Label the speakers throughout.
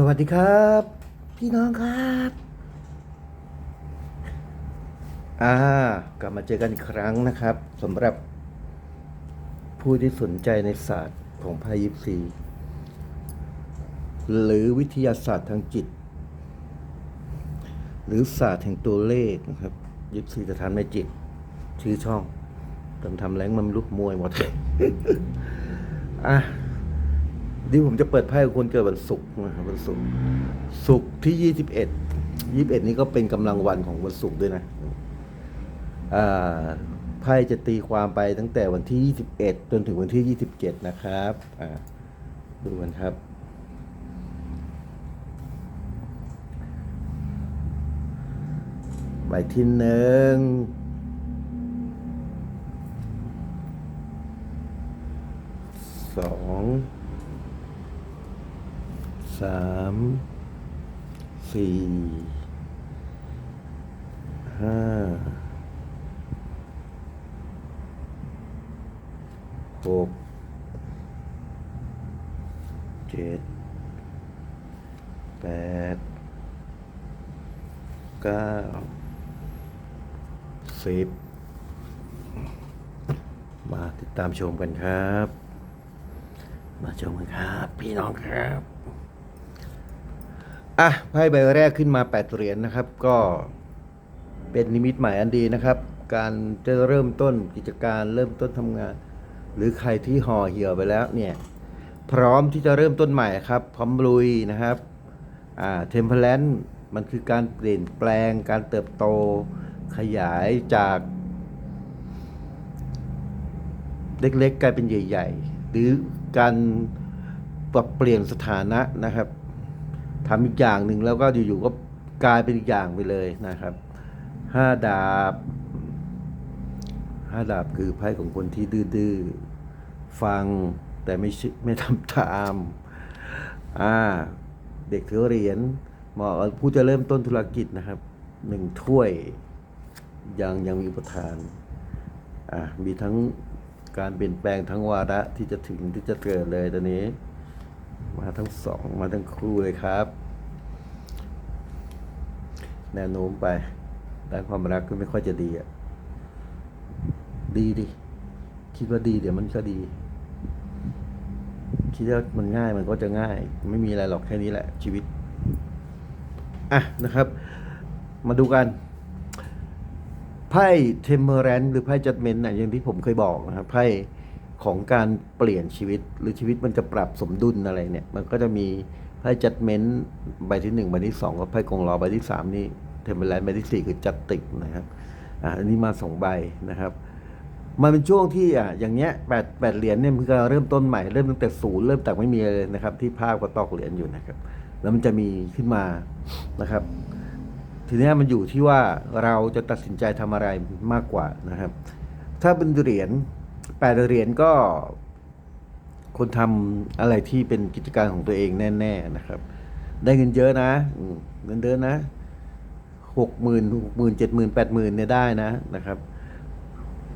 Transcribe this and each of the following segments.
Speaker 1: สวัสดีครับ พี่น้องครับ อ่ากลับมาเจอกันอีกครั้งนะครับสำหรับ ผู้ที่สนใจในศาสตร์ของไพ่ยิปซี หรือวิทยาศาสตร์ทางจิต หรือศาสตร์แห่งตัวเลขนะครับ ยิปซีจะทำในจิต ชื่อช่องทำทำแรงมันลุกมวยหมดอะ นี่ผมจะเปิดไพ่คนเกิดวันศุกร์นะครับวันศุกร์ศุกร์ที่ยี่สิบเอ็ดยี่สิบเอ็ดนี้ก็เป็นกำลังวันของวันศุกร์ด้วยนะไพ่จะตีความไปตั้งแต่วันที่ยี่สิบเอ็ดจนถึงวันที่ยี่สิบเจ็ดนะครับดูกันครับใบที่หนึ่งสอง สามสี่ห้าหกเจ็ดแปดเก้าสิบมาติดตามชมกันครับ มาชมกันครับ พี่น้องครับ อะไพ่ใบแรกขึ้นมาแปดเหรียญนะครับ ก็เป็นนิมิตหมายอันดีนะครับ การจะเริ่มต้นกิจการเริ่มต้นทำงาน หรือใครที่ห่อเหี่ยวไปแล้วเนี่ย พร้อมที่จะเริ่มต้นใหม่ครับ พร้อมลุยนะครับอ่าเทมเพลนมันคือการเปลี่ยนแปลงการเติบโตขยายจาก เล็กๆ กลายเป็นใหญ่ ๆ หรือการปรับเปลี่ยนสถานะนะครับ ทำอีกอย่างหนึ่งแล้วก็อยู่ๆก็กลายเป็นอีกอย่างไปเลยนะครับห้าดาบห้าดาบคือไพ่ของคนที่ดื้อๆฟังแต่ไม่ชิไม่ทำตามอ่าเด็กถือเหรียญเหมาะผู้จะเริ่มต้นธุรกิจนะครับหนึ่งถ้วยยังยังมีอุปทานอะมีทั้งการเปลี่ยนแปลงทั้งวาระที่จะถึงที่จะเกิดเลยตอนนี้ มาทั้งสองมาทั้งคู่เลยครับ แนวโน้มไปด้านความรักก็ไม่ค่อยจะดีอะ ดีดิ คิดว่าดีเดี๋ยวมันก็ดี คิดว่ามันง่ายมันก็จะง่าย ไม่มีอะไรหรอกแค่นี้แหละ ชีวิต อะนะครับ มาดูกันไพ่เทมเ r อร์แรนหรือไพ่จัดเมนต์นะอย่างที่ผมเคยบอกนะครับไพ่ ของการเปลี่ยนชีวิตหรือชีวิตมันจะปรับสมดุลอะไรเนี่ย มันก็จะมีไพ่จัดเม้นต์ใบที่หนึ่งใบที่สองกับไพ่กงล้อใบที่สามนี่เทมเ r อร์แรนใบที่สี่คือจัดติกนะครับอันนี้มาสองใบนะครับ มันเป็นช่วงที่อะอย่างเงี้ยแปดแปดเหรียญเนี่ยมันก็เริ่มต้นใหม่เริ่มตั้งแต่ศูนย์เริ่มจากไม่มีเลยนะครับ ที่ภาพก็ตอกเหรียญอยู่นะครับ แล้วมันจะมีขึ้นมานะครับ ทีนี้มันอยู่ที่ว่าเราจะตัดสินใจทำอะไรมากกว่านะครับ ถ้าเป็นเหรียญ แปดเหรียญก็คนทำอะไรที่เป็นกิจการของตัวเองแน่ ๆนะครับ ได้เงินเยอะนะเงินเดือนนะหกหมื่นหกหมื่นเจ็ดหมื่นแปดหมื่นเนี่ยได้นะนะครับ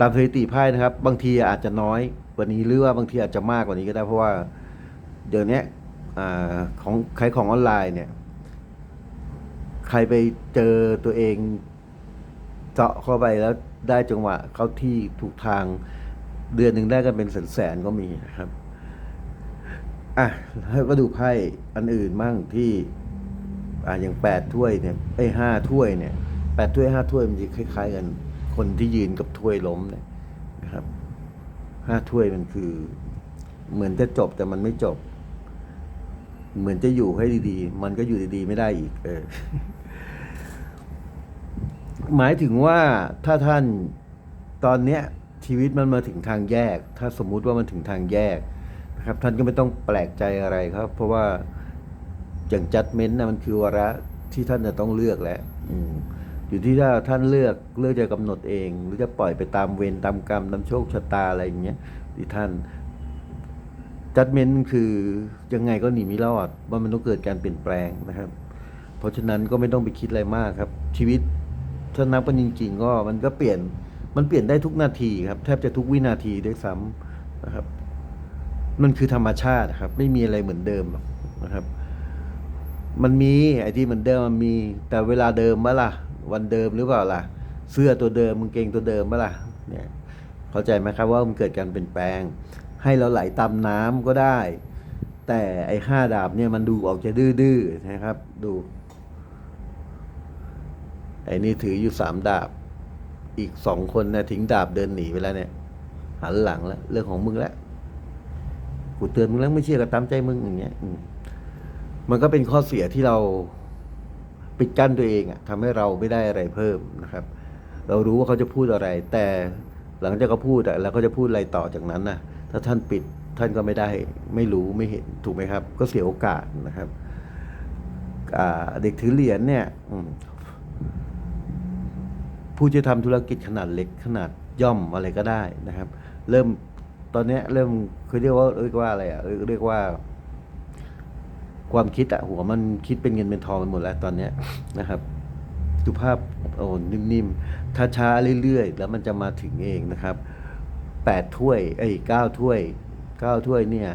Speaker 1: ตามสถิติไพ่นะครับ บางทีอาจจะน้อยกว่านี้หรือว่าบางทีอาจจะมากกว่านี้ก็ได้เพราะว่าเดี๋ยวนี้ของขายของออนไลน์เนี่ย ใครไปเจอตัวเองเจาะเข้าไปแล้วได้จังหวะเข้าที่ถูกทาง เดือนหนึ่งได้กันเป็นแสนๆก็มีนะครับ อะแล้วก็ดูไพ่อันอื่นมั่งที่อ่าอย่างแปดถ้วยเนี่ยไอ้ห้าถ้วยเนี่ยแปดถ้วยห้าถ้วยมันจะคล้าย ๆ กัน คนที่ยืนกับถ้วยล้มเนี่ยนะครับห้าถ้วยมันคือ เหมือนจะจบแต่มันไม่จบ เหมือนจะอยู่ให้ดีๆ มันก็อยู่ดีๆ ไม่ได้อีก เออ หมายถึงว่าถ้าท่านตอนเนี้ย ชีวิตมันมาถึงทางแยก ถ้าสมมุติว่ามันถึงทางแยกนะครับ ท่านก็ไม่ต้องแปลกใจอะไรครับ เพราะว่าอย่างจัดเม้นต์นะมันคือวาระที่ท่านจะต้องเลือกแหละออยู่ที่ถ้าท่านเลือกเลือกจะกำหนดเอง หรือจะปล่อยไปตามเวรตามกรรมตามโชคชะตาอะไรอย่างเงี้ยที่ท่านจัดเม้นต์คือยังไงก็หนีไม่รอดว่ามันต้องเกิดการเปลี่ยนแปลงนะครับ เพราะฉะนั้นก็ไม่ต้องไปคิดอะไรมากครับ ชีวิตถ้านับกันจริงๆก็มันก็เปลี่ยน มันเปลี่ยนได้ทุกนาทีครับ แทบจะทุกวินาทีด้วยซ้ำนะครับ มันคือธรรมชาติครับ ไม่มีอะไรเหมือนเดิมนะครับ มันมีไอ้ที่เหมือนเดิมมันมีแต่เวลาเดิมปะล่ะ วันเดิมหรือเปล่าล่ะ เสื้อตัวเดิมมึงเกงตัวเดิมปะล่ะเนี่ยเข้าใจไหมครับว่ามันเกิดการเปลี่ยนแปลง ให้เราไหลตามน้ำก็ได้ แต่ไอ้ห้าดาบเนี่ยมันดูออกจะดื้อๆนะครับ ดูไอ้นี่ถืออยู่สามดาบ อีกสองคนนะทิ้งดาบเดินหนีไปแล้วเนี่ย หันหลังแล้วเรื่องของมึงแล้วกูเตือนมึงแล้วไม่เชื่อก็ตามใจมึงอย่างเงี้ยมันก็เป็นข้อเสียที่เราปิดกั้นตัวเองอะทำให้เราไม่ได้อะไรเพิ่มนะครับ เรารู้ว่าเขาจะพูดอะไร แต่หลังจากเขาพูดอะแล้วเขาจะพูดอะไรต่อจากนั้นนะถ้าท่านปิดท่านก็ไม่ได้ไม่รู้ไม่เห็นถูกไหมครับ ก็เสียโอกาสนะครับเด็กถือเหรียญเนี่ย ผู้จะทำธุรกิจขนาดเล็กขนาดย่อมอะไรก็ได้นะครับ เริ่มตอนนี้เริ่มคือเรียกว่าเรียกว่าอะไรอะเรียกว่า ความคิดอะหัวมันคิดเป็นเงินเป็นทองไปหมดแล้วตอนเนี้ยนะครับดูภาพโอ้นิ่มๆถ้าช้าเรื่อยๆ แล้วมันจะมาถึงเองนะครับแปดถ้วยเอ้ยเก้าถ้วยเก้าถ้วยเนี่ย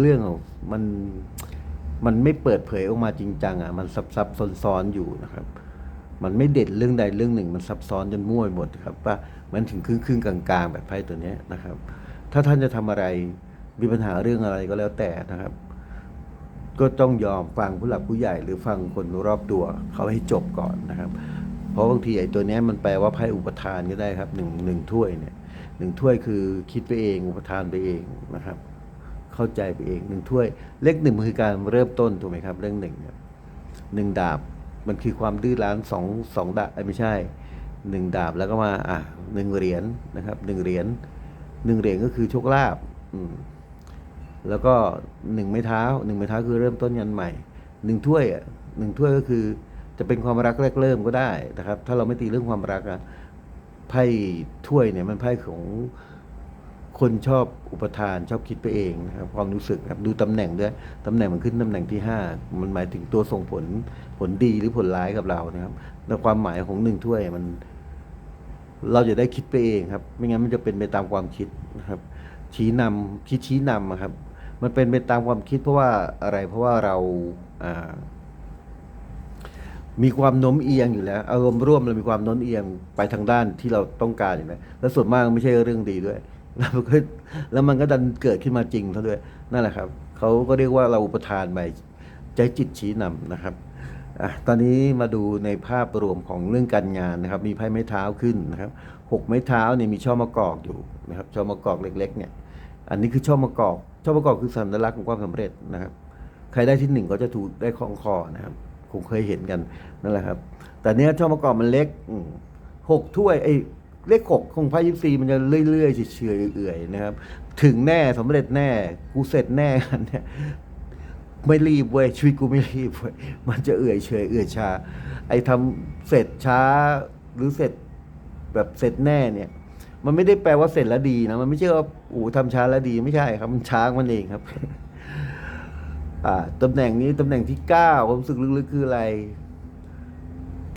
Speaker 1: เรื่องของมันมันไม่เปิดเผยออกมาจริงจังอะ มันซับซับซอนซ้อนๆอยู่นะครับ มันไม่เด่นเรื่องใดเรื่องหนึ่ง มันซับซ้อนจนมั่วไปหมดครับว่ามันถึงครึ่งครึ่งกลางๆ แบบไพ่ตัวนี้นะครับ ถ้าท่านจะทำอะไรมีปัญหาเรื่องอะไรก็แล้วแต่นะครับ ก็ต้องยอมฟังผู้หลักผู้ใหญ่หรือฟังคนรอบตัวเขาให้จบก่อนนะครับ เพราะบางทีไอ้ตัวนี้มันแปลว่าไพ่อุปทานก็ได้ครับหนึ่งหนึ่งถ้วยเนี่ยหนึ่งถ้วยคือคิดไปเองอุปทานไปเองนะครับ เข้าใจไปเองหนึ่งถ้วย เลขหนึ่งมันคือการเริ่มต้นถูกไหมครับ เรื่องหนึ่งเนี่ยหนึ่งดาบ มันคือความดื้อรั้นสองสองดาบไม่ใช่หนึ่งดาบแล้วก็มาอะหนึ่งเหรียญนะครับหนึ่งเหรียญหนึ่งเหรียญก็คือโชคลาภอืมแล้วก็หนึ่งไม้เท้าหนึ่งไม้เท้าคือเริ่มต้นยันใหม่หนึ่งถ้วยอะหนึ่งถ้วยก็คือจะเป็นความรักแรกเริ่มก็ได้นะครับ ถ้าเราไม่ตีเรื่องความรักอะไพ่ถ้วยเนี่ยมันไพ่ของ คนชอบอุปทานชอบคิดไปเองนะครับความรู้สึกครับดูตำแหน่งด้วยตำแหน่งมันขึ้นตำแหน่งที่ห้ามันหมายถึงตัวส่งผลผลดีหรือผลร้ายกับเรานะครับแล้วความหมายของหนึ่งถ้วยมัน เราจะได้คิดไปเองครับ ไม่งั้นมันจะเป็นไปตามความคิดนะครับ ชี้นำคิดชี้นำครับ มันเป็นไปตามความคิดเพราะว่าอะไรเพราะว่าเราอ่ามีความโน้มเอียงอยู่แล้ว อารมณ์ร่วมเรามีความโน้มเอียงไปทางด้านที่เราต้องการอยู่แล้วแล้วส่วนมากไม่ใช่เรื่องดีด้วย แล้วมันก็แล้วมันก็ดันเกิดขึ้นมาจริงเท่าด้วยนั่นแหละครับเขาก็เรียกว่าเราอุปทานไปใจจิตชี้นำนะครับอะตอนนี้มาดูในภาพรวมของเรื่องการงานนะครับ มีไพ่ไม้เท้าขึ้นนะครับหกไม้เท้าเนี่ยมีช่อมะกอกอยู่นะครับช่อมะกอกเล็ก ๆ เนี่ย อันนี้คือช่อมะกอกช่อมะกอกคือสัญลักษณ์ของความสำเร็จนะครับ ใครได้ที่หนึ่งก็จะถูกได้คล้องคอนะครับคงเคยเห็นกันนั่นแหละครับ แต่เนี้ยช่อมะกอกมันเล็กหกถ้วยไอ้ เลขหกของไพ่ยิปซีมันจะเรื่อยๆเฉยๆเอื่อยๆนะครับ ถึงแน่สำเร็จแน่ กูเสร็จแน่กันเนี่ยไม่รีบเว้ยชีวิตกูไม่รีบเว้ยมันจะเอื่อยเฉยเอื่อยชา ไอ้ทำเสร็จช้าหรือเสร็จแบบเสร็จแน่เนี่ย มันไม่ได้แปลว่าเสร็จแล้วดีนะมันไม่ใช่ว่าโอ้ทำช้าแล้วดีไม่ใช่ครับ มันช้ามันเองครับ อ่าตำแหน่งนี้ตำแหน่งที่เก้าความรู้สึกลึกๆคืออะไร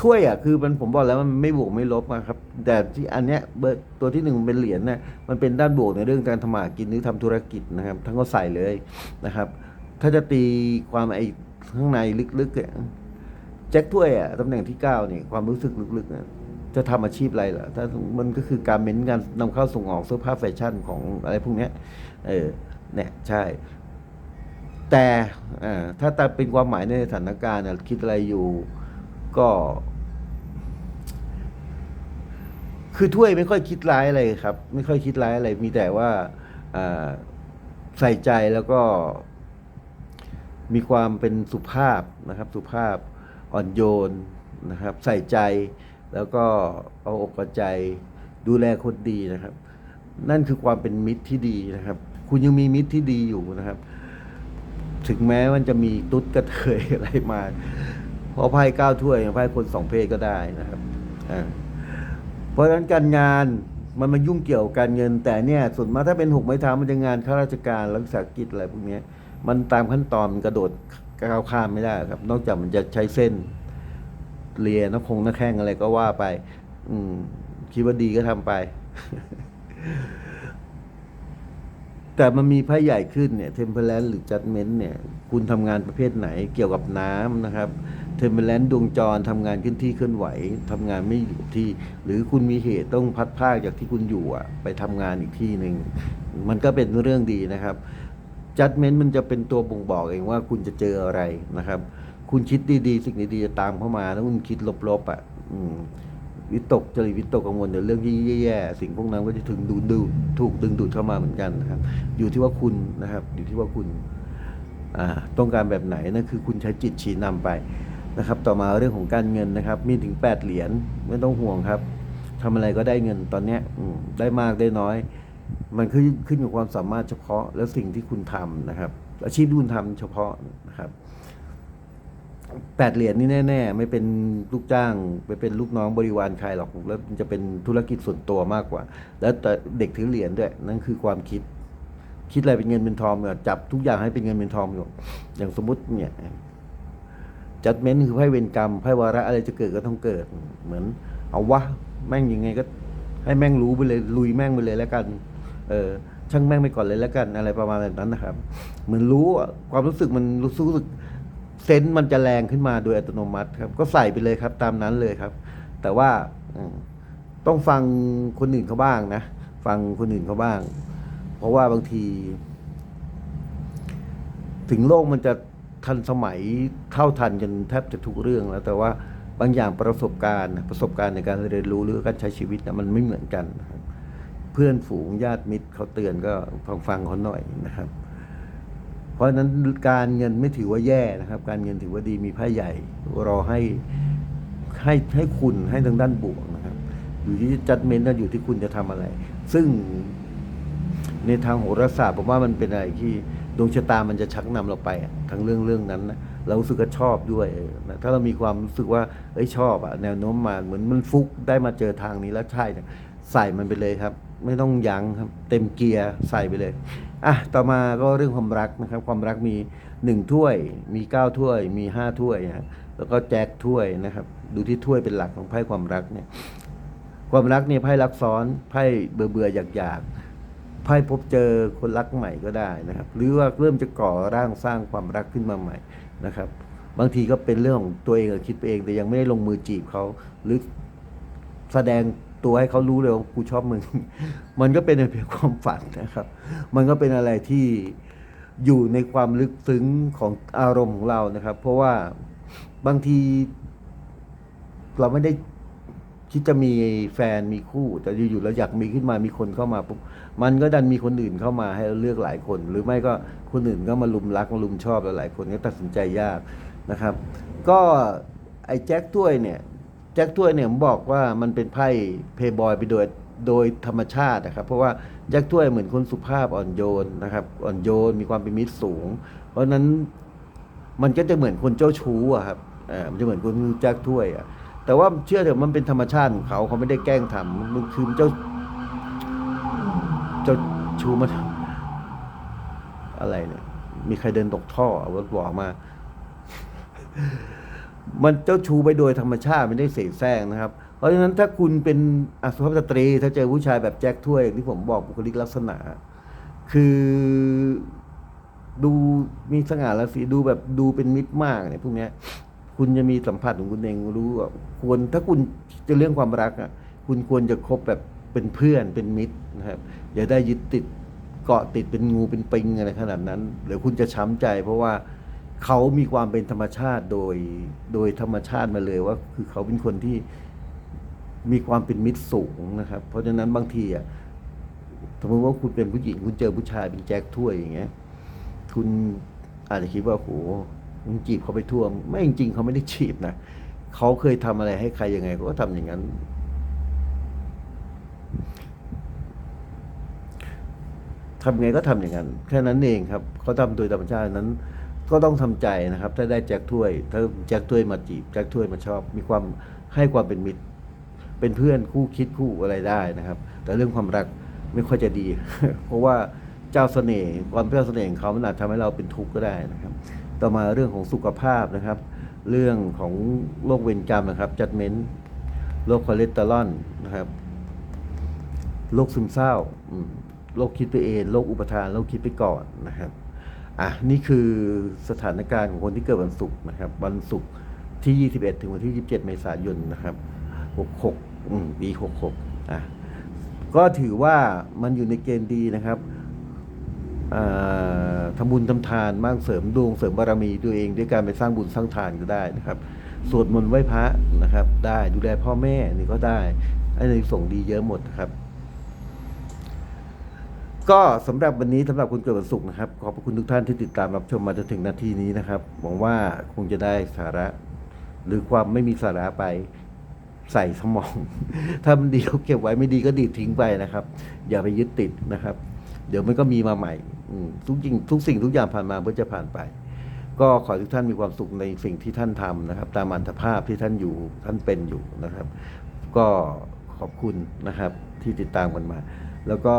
Speaker 1: ถ้วยอะคือมันผมบอกแล้วมันไม่บวกไม่ลบอะครับ แต่ที่อันเนี้ยเบอร์ตัวที่หนึ่งเป็นเหรียญเนี่ยมันเป็นด้านบวกในเรื่องการทำมากินหรือทำธุรกิจนะครับทั้งก็ใส่เลยนะครับ ถ้าจะตีความไอ้ข้างในลึกๆเนี่ยแจ็คถ้วยอะตำแหน่งที่เก้าเนี่ยความรู้สึกลึกๆเนี่ยจะทำอาชีพอะไรเหรอถ้ามันก็คือการเม้นการนำเข้าส่งออกเสื้อผ้าแฟชั่นของอะไรพวกเนี้ยเออเนี่ยใช่ แต่อ่าถ้าตาเป็นความหมายในสถานการณ์คิดอะไรอยู่ ก็ คือถ้วยไม่ค่อยคิดร้ายอะไรครับ ไม่ค่อยคิดร้ายอะไร มีแต่ว่าใส่ใจแล้วก็ มีความเป็นสุภาพนะครับ สุภาพอ่อนโยนนะครับ ใส่ใจแล้วก็เอาอกเอาใจดูแลคนดีนะครับ นั่นคือความเป็นมิตรที่ดีนะครับ คุณยังมีมิตรที่ดีอยู่นะครับ ถึงแม้มันจะมีตุ๊ดกระเทยอะไรมา เพราะไพ่เก้าถ้วยไพ่คนสองเพศก็ได้นะครับเพราะฉะนั้นการงานมันมายุ่งเกี่ยวกับการเงิน แต่เนี่ยส่วนมากถ้าเป็นหกไม้เท้ามันจะงานข้าราชการรัฐวิสากิจอะไรพวกนี้มันตามขั้นตอนมันกระโดดก้าวข้ามไม่ได้ครับ นอกจากมันจะใช้เส้นเลียน้ำคงน้ำแข้งอะไรก็ว่าไป อืมคิดว่าดีก็ทำไป แต่มันมีไพ่ใหญ่ขึ้นเนี่ยเทมเพลนหรือจัดเมนต์เนี่ย คุณทำงานประเภทไหนเกี่ยวกับน้ำนะครับ เทมเพลนดวงจรทำงานขึ้นที่เคลื่อนไหวทำงานไม่อยู่ที่ หรือคุณมีเหตุต้องพัดพากจากที่คุณอยู่อะไปทำงานอีกที่หนึ่งมันก็เป็นเรื่องดีนะครับจัดเมนต์มันจะเป็นตัวบ่งบอกเองว่าคุณจะเจออะไรนะครับ คุณคิดดีๆ สิ่งดีๆจะตามเข้ามาแล้วคุณคิดลบๆอะวิตกจริตวิตกกังวลในเรื่องที่แย่ๆสิ่งพวกนั้นก็จะถึงดูดูถูกดึงดูดเข้ามาเหมือนกันนะครับ อยู่ที่ว่าคุณนะครับ อยู่ที่ว่าคุณต้องการแบบไหนนั่นคือคุณใช้จิตชี้นำไป นะครับต่อมาเรื่องของการเงินนะครับ มีถึงแปดเหรียญไม่ต้องห่วงครับทำอะไรก็ได้เงินตอนเนี้ยได้มากได้น้อย มันขึ้นขึ้นกับความสามารถเฉพาะและสิ่งที่คุณทำนะครับ อาชีพที่คุณทำเฉพาะนะครับแปดเหรียญนี่แน่ ๆ ไม่เป็นลูกจ้างไปเป็นลูกน้องบริวารใครหรอกแล้วจะเป็นธุรกิจส่วนตัวมากกว่า แล้วแต่เด็กถือเหรียญด้วยนั่นคือความคิด คิดอะไรเป็นเงินเป็นทองเนี่ยจับทุกอย่างให้เป็นเงินเป็นทองอยู่อย่างสมมติเนี่ย จัดเม้นคือไพ่เวรกรรมไพ่วาระอะไรจะเกิดก็ต้องเกิด เหมือน เอาวะแม่งยังไงก็ ให้แม่งรู้ไปเลยลุยแม่งไปเลยแล้วกัน เออช่างแม่งไปก่อนเลยแล้วกันอะไรประมาณแบบนั้นนะครับ เหมือนรู้ความรู้สึกมันรู้สึกเซนส์มันจะแรงขึ้นมาโดยอัตโนมัติครับ ก็ใส่ไปเลยครับ ตามนั้นเลยครับ แต่ว่าต้องฟังคนอื่นเขาบ้างนะฟังคนอื่นเขาบ้าง เพราะว่าบางที ถึงโลกมันจะ ทันสมัยเท่าทันกันแทบจะทุกเรื่องแล้ว แต่ว่าบางอย่างประสบการณ์ประสบการณ์ในการเรียนรู้หรือการใช้ชีวิตนะมันไม่เหมือนกันนะครับเพื่อนฝูงญาติมิตรเขาเตือนก็ฟังฟังเขาหน่อยนะครับ เพราะฉะนั้นการเงินไม่ถือว่าแย่นะครับ การเงินถือว่าดีมีไพ่ใหญ่ รอให้ให้ให้คุณให้ทางด้านบวกนะครับ อยู่ที่จัดเมนต์อยู่ที่คุณจะทำอะไร ซึ่งในทางโหราศาสตร์ผมว่ามันเป็นอะไรที่ ดวงชะตามันจะชักนำเราไปอะทั้งเรื่องเรื่องนั้นนะเรารู้สึกก็ชอบด้วยนะถ้าเรามีความรู้สึกว่าเอ้ยชอบอะแนวโน้มมาเหมือนมันฟุกได้มาเจอทางนี้แล้วใช่เนี่ยใส่มันไปเลยครับ ไม่ต้องยั้งครับ เต็มเกียร์ใส่ไปเลยอะต่อมาก็เรื่องความรักนะครับ ความรักมีหนึ่งถ้วย มีเก้าถ้วย มีห้าถ้วยนะแล้วก็แจ็คถ้วยนะครับ ดูที่ถ้วยเป็นหลักของไพ่ความรักเนี่ยความรักเนี่ยไพ่รักซ้อนไพ่เบื่อเบื่ออยากอยาก ไพ่พบเจอคนรักใหม่ก็ได้นะครับ หรือว่าเริ่มจะก่อร่างสร้างความรักขึ้นมาใหม่นะครับ บางทีก็เป็นเรื่องของตัวเองคิดไปเองแต่ยังไม่ได้ลงมือจีบเขาหรือแสดงตัวให้เขารู้เลยว่ากูชอบมึง มันก็เป็นเพียงความฝันนะครับ มันก็เป็นอะไรที่อยู่ในความลึกซึ้งของอารมณ์ของเรานะครับ เพราะว่าบางทีเราไม่ได้ คิดจะมีแฟนมีคู่ แต่อยู่ๆเราอยากมีขึ้นมามีคนเข้ามาปุ๊บมันก็ดันมีคนอื่นเข้ามาให้เราเลือกหลายคน หรือไม่ก็คนอื่นก็มาลุมรักมาลุมชอบหลายคนก็ตัดสินใจยากนะครับ ก็ไอ้แจ็คถ้วยเนี่ยแจ็คถ้วยเนี่ยผมบอกว่ามันเป็นไพ่เพย์บอยไปโดยโดยธรรมชาตินะครับ เพราะว่าแจ็คถ้วยเหมือนคนสุภาพอ่อนโยนนะครับอ่อนโยนมีความเป็นมิตรสูง เพราะฉะนั้นมันก็จะเหมือนคนเจ้าชู้อะครับอ่ามันจะเหมือนคนแจ็คถ้วยอะ แต่ว่าเชื่อเถอะมันเป็นธรรมชาติของเขาเขาไม่ได้แกล้งทำมันคือเจ้า เจ้าชูมาทำอะไรเนี่ย มีใครเดินตกท่อเอาบอกมา มันเจ้าชูไปโดยธรรมชาติไม่ได้เสแสร้งนะครับ เพราะฉะนั้นถ้าคุณเป็นอสุภาพสตรี ถ้าเจอผู้ชายแบบแจ็คถ้วยอย่างที่ผมบอกบุคลิกลักษณะ คือดูมีสง่าราศีดูแบบดูเป็นมิตรมากเนี่ยพวกเนี้ย คุณจะมีสัมผัสของคุณเองรู้ว่าควรถ้าคุณจะเรื่องความรักอะคุณควรจะคบแบบเป็นเพื่อนเป็นมิตรนะครับ อย่าได้ยึดติดเกาะติดเป็นงูเป็นปิงอะไรขนาดนั้นเดี๋ยวคุณจะช้ำใจ เพราะว่าเขามีความเป็นธรรมชาติโดยโดยธรรมชาติมาเลยว่า คือเขาเป็นคนที่มีความเป็นมิตรสูงนะครับ เพราะฉะนั้นบางทีอะสมมติว่าคุณเป็นผู้หญิง คุณเจอผู้ชายเป็นแจ็คถ้วยอย่างเงี้ย คุณอาจจะคิดว่าโห มึงจีบเขาไปทั่วไม่จริงๆเขาไม่ได้จีบนะเขาเคยทำอะไรให้ใครยังไงเขาก็ทำอย่างนั้น ทำไงก็ทำอย่างนั้น แค่นั้นเองครับเขาทำโดยธรรมชาตินั้น ก็ต้องทำใจนะครับ ถ้าได้แจ็คถ้วย ถ้าแจ็คถ้วยมาจีบแจ็คถ้วยมาชอบ มีความให้ความเป็นมิตร เป็นเพื่อนคู่คิดคู่อะไรได้นะครับ แต่เรื่องความรักไม่ค่อยจะดี เพราะว่าเจ้าเสน่ห์ความเจ้าเสน่ห์ของเขามันอาจทำให้เราเป็นทุกข์ก็ได้นะครับ ต่อมาเรื่องของสุขภาพนะครับ เรื่องของโรคเวรกรรมนะครับจัดเมนโรคคอเลสเตอรอลนะครับโรคซึมเศร้าโรคคิดไปเองโรคอุปทานโรคคิดไปก่อนนะครับอะนี่คือสถานการณ์ของคนที่เกิดวันศุกร์นะครับ วันศุกร์ที่ 21 ถึงวันที่ 27 เมษายนนะครับ66อืมปี66อะก็ถือว่ามันอยู่ในเกณฑ์ดีนะครับ อ่าทำบุญทำทานบ้างเสริมดวงเสริมบารมีตัวเองด้วยการไปสร้างบุญสร้างทานก็ได้นะครับ สวดมนต์ไหว้พระนะครับ ได้ดูแลพ่อแม่นี่ก็ได้ไอ้ในส่งส์ดีเยอะหมดนะครับ ก็สำหรับวันนี้สำหรับคุณเกิดวันศุกร์นะครับ ขอบพระคุณทุกท่านที่ติดตามรับชมมาจนถึงนาทีนี้นะครับหวังว่าคงจะได้สาระ หรือความไม่มีสาระไปใส่สมอง ถ้ามันดีก็เก็บไว้ไม่ดีก็ดีดทิ้งไปนะครับ อย่าไปยึดติดนะครับ เดี๋ยวมันก็มีมาใหม่ ทุกสิ่งทุกสิ่งทุกอย่างผ่านมาเพื่อจะผ่านไป ก็ขอทุกท่านมีความสุขในสิ่งที่ท่านทำนะครับ ตามอันธภาพที่ท่านอยู่ท่านเป็นอยู่นะครับ ก็ขอบคุณนะครับที่ติดตามกันมา แล้วก็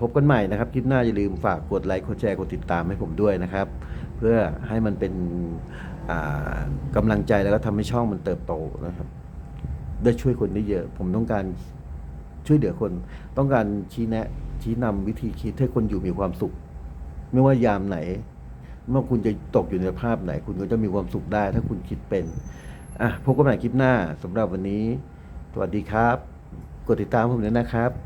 Speaker 1: พบกันใหม่นะครับคลิปหน้าอย่าลืมฝากกดไลค์กดแชร์กดติดตามให้ผมด้วยนะครับ เพื่อให้มันเป็นกำลังใจแล้วก็ทำให้ช่องมันเติบโตนะครับ ได้ช่วยคนได้เยอะ ผมต้องการ ช่วยเหลือคน ต้องการชี้แนะชี้นำวิธีคิดให้คนอยู่มีความสุข ไม่ว่ายามไหน เมื่อคุณจะตกอยู่ในภาพไหน คุณก็จะมีความสุขได้ ถ้าคุณคิดเป็นอะพบกันใหม่คลิปหน้าสำหรับวันนี้ สวัสดีครับ กดติดตามผมด้วยนะครับ